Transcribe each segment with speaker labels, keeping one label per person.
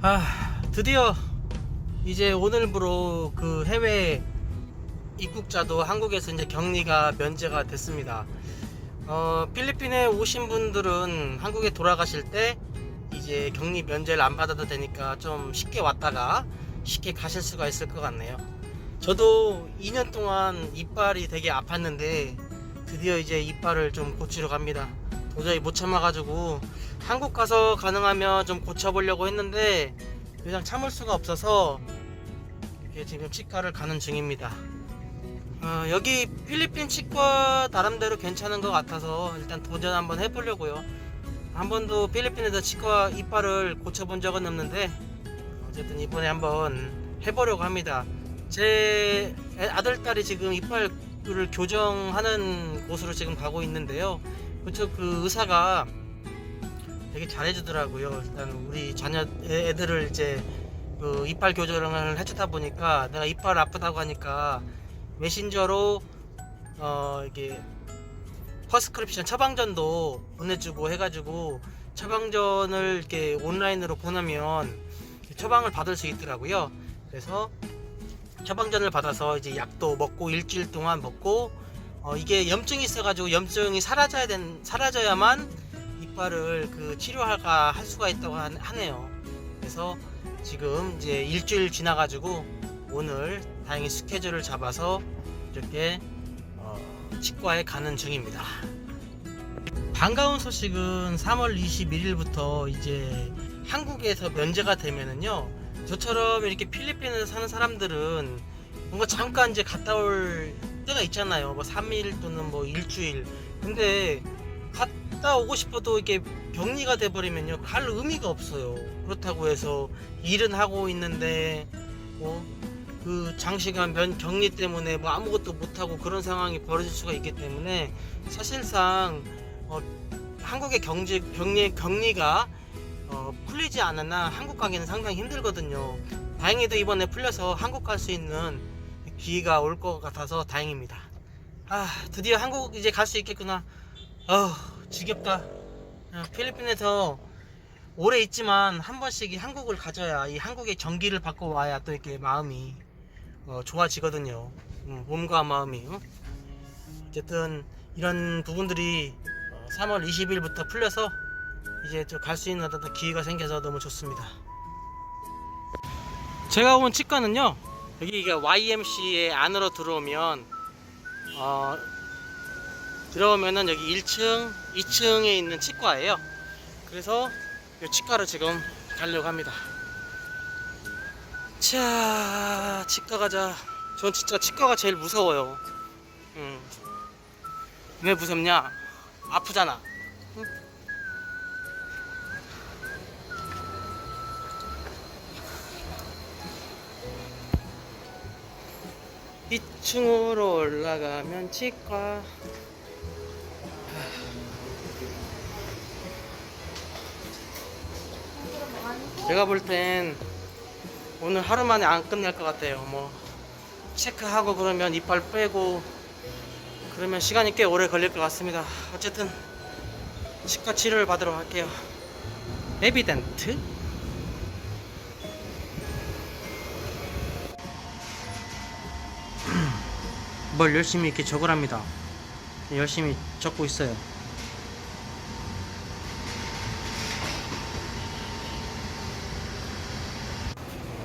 Speaker 1: 아 드디어 이제 오늘부로 그 해외 입국자도 한국에서 이제 격리가 면제가 됐습니다. 어, 필리핀에 오신 분들은 한국에 돌아가실 때 이제 격리 면제를 안 받아도 되니까 좀 쉽게 왔다가 쉽게 가실 수가 있을 것 같네요. 저도 2년 동안 이빨이 되게 아팠는데 드디어 이제 이빨을 좀 고치러 갑니다. 도저히 못 참아가지고 한국 가서 가능하면 좀 고쳐보려고 했는데 그냥 참을 수가 없어서 지금 치과를 가는 중입니다. 어, 여기 필리핀 치과 나름대로 괜찮은 것 같아서 일단 도전 한번 해보려고요. 한 번도 필리핀에서 치과 이빨을 고쳐본 적은 없는데 어쨌든 이번에 한번 해보려고 합니다. 제 애- 아들 딸이 지금 이빨을 교정하는 곳으로 지금 가고 있는데요. 그쪽 그 의사가 되게 잘해주더라고요. 일단 우리 자녀 애- 애들을 이제 그 이빨 교정을 해주다 보니까 내가 이빨 아프다고 하니까 메신저로 어 이게 퍼스크립션 처방전도 보내주고 해가지고 처방전을 이렇게 온라인으로 보내면 처방을 받을 수 있더라고요. 그래서 처방전을 받아서 이제 약도 먹고 일주일 동안 먹고 어 이게 염증이 있어가지고 염증이 사라져야 된 사라져야만 이빨을 그 치료가 할 수가 있다고 하- 하네요. 그래서 지금 이제 일주일 지나가지고 오늘 다행히 스케줄을 잡아서 이렇게 어, 치과에 가는 중입니다. 반가운 소식은 3월 21일부터 이제 한국에서 면제가 되면은요. 저처럼 이렇게 필리핀에서 사는 사람들은 뭔가 잠깐 이제 갔다 올 때가 있잖아요. 뭐 3일 또는 뭐 일주일. 근데 갔다 오고 싶어도 이게 격리가 돼버리면요. 갈 의미가 없어요. 그렇다고 해서 일은 하고 있는데 뭐 그 장시간 면 격리 때문에 뭐 아무것도 못하고 그런 상황이 벌어질 수가 있기 때문에 사실상 어, 한국의 경제 격리 격리가 어, 풀리지 않았나 한국 가기는 상당히 힘들거든요. 다행히도 이번에 풀려서 한국 갈 수 있는 기회가 올 것 같아서 다행입니다. 아 드디어 한국 이제 갈 수 있겠구나. 어 지겹다. 어, 필리핀에서 오래 있지만 한 번씩 이 한국을 가져야 이 한국의 전기를 받고 와야 또 이렇게 마음이 어, 좋아지거든요. 음, 몸과 마음이. 어? 어쨌든 이런 부분들이 어, 3월 20일부터 풀려서 이제 갈 수 있는 기회가 생겨서 너무 좋습니다. 제가 온 치과는요. 여기가 YMCA 안으로 들어오면 어, 들어오면은 여기 1층, 2층에 있는 치과예요. 그래서 이 치과를 지금 가려고 합니다. 자, 치과 가자. 전 진짜 치과가 제일 무서워요. 음. 왜 무섭냐? 아프잖아. 응? 이층으로 올라가면 치과. 제가 볼 땐 오늘 하루 만에 안 끝낼 것 같아요. 뭐 체크하고 그러면 이빨 빼고 그러면 시간이 꽤 오래 걸릴 것 같습니다. 어쨌든 치과 치료를 받으러 갈게요. 에비덴트? 뭘 열심히 이렇게 적으랍니다. 열심히 적고 있어요.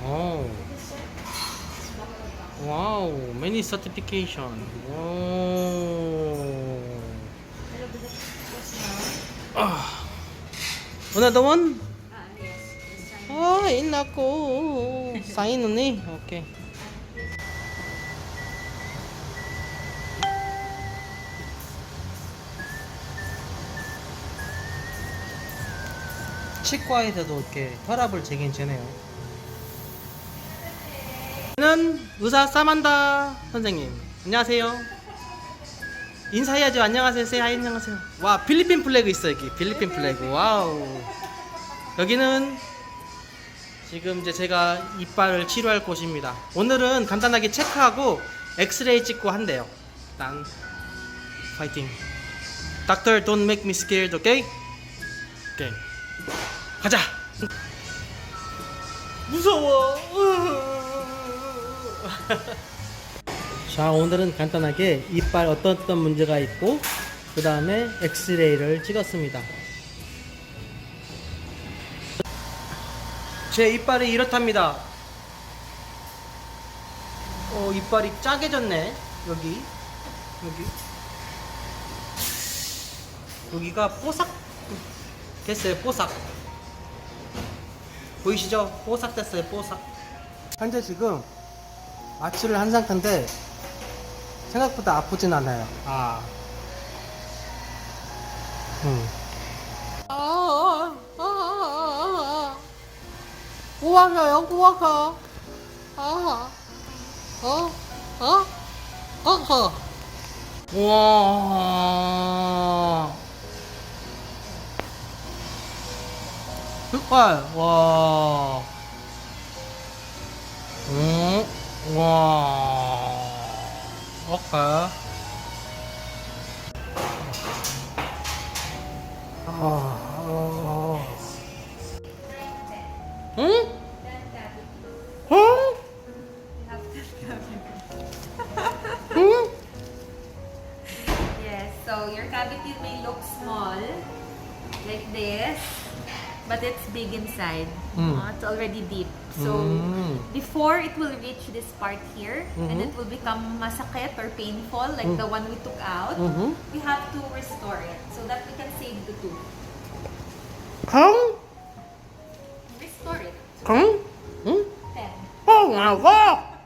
Speaker 1: 오. 와우, many certification. 오. 아. Another one? Ah, eh, nako. Sign na ni. Okay. 치과에서도 이렇게 혈압을 재긴 재네요. 저는 의사 사만다 선생님. 안녕하세요. 인사해야죠. 안녕하세요. 세이 하이 안녕하세요. 와, 필리핀 플래그 있어 여기. 필리핀 플래그. 와우. 여기는 지금 이제 제가 이빨을 치료할 곳입니다. 오늘은 간단하게 체크하고 엑스레이 찍고 한대요. 일단 파이팅. Doctor, don't make me scared, okay? Okay. 가자. 무서워. 자, 오늘은 간단하게 이빨 어떤 어떤 문제가 있고 그 다음에 엑스레이를 찍었습니다. 제 이빨이 이렇답니다. 어, 이빨이 짜게 졌네. 여기, 여기. 여기가 뽀삭 됐어요. 뽀삭. 보이시죠? 뽀삭 됐어요. 뽀삭. 현재 지금 마취를 한 상태인데 생각보다 아프진 않아요. 아. 음. 아, 아, 아, 아. 우와가요, 우와가. 아, 어, 어, 어, 우와. 색깔, 와. 음, 와. 오케이. 아, 아, 응? 응? 응?
Speaker 2: Yes, so your cavity may look small, like this, but it's big inside.
Speaker 1: Mm.
Speaker 2: Uh, it's already deep. So,
Speaker 1: Mm.
Speaker 2: before it will reach this part here, and
Speaker 1: Mhm.
Speaker 2: it will become masakit or painful, like
Speaker 1: Mm.
Speaker 2: the one we took out,
Speaker 1: Mhm.
Speaker 2: we have to restore it so that we can save the tooth.
Speaker 1: 강?
Speaker 2: Restore it.
Speaker 1: 강? 응?
Speaker 2: Then,
Speaker 1: 어, 나가!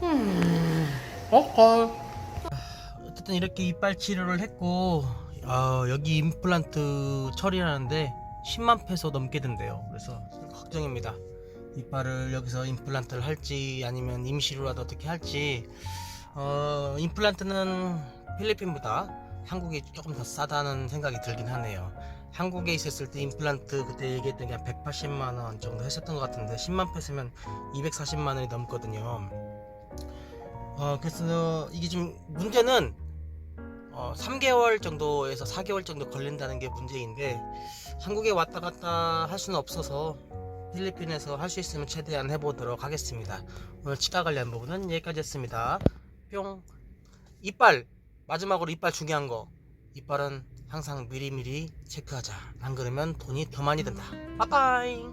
Speaker 1: 음, 오케이. 어쨌든 이렇게 이빨 치료를 했고, 어, 여기 임플란트 처리하는데 10만 페소 넘게 든대요. 그래서 걱정입니다. 이빨을 여기서 임플란트를 할지 아니면 임시로라도 어떻게 할지. 어, 임플란트는 필리핀보다 한국이 조금 더 싸다는 생각이 들긴 하네요. 한국에 있었을 때 임플란트 그때 얘기했던 게한 180만 원 정도 했었던 것 같은데 10만 페소면 240만 원이 넘거든요. 어, 그래서 이게 지금 문제는 어, 3개월 정도에서 4개월 정도 걸린다는 게 문제인데 한국에 왔다 갔다 할 수는 없어서 필리핀에서 할 수 있으면 최대한 해보도록 하겠습니다. 오늘 치과 관련 부분은 여기까지 했습니다. 뿅. 이빨 마지막으로 이빨 중요한 거 이빨은 항상 미리미리 체크하자. 안 그러면 돈이 더 많이 든다. 빠빠이.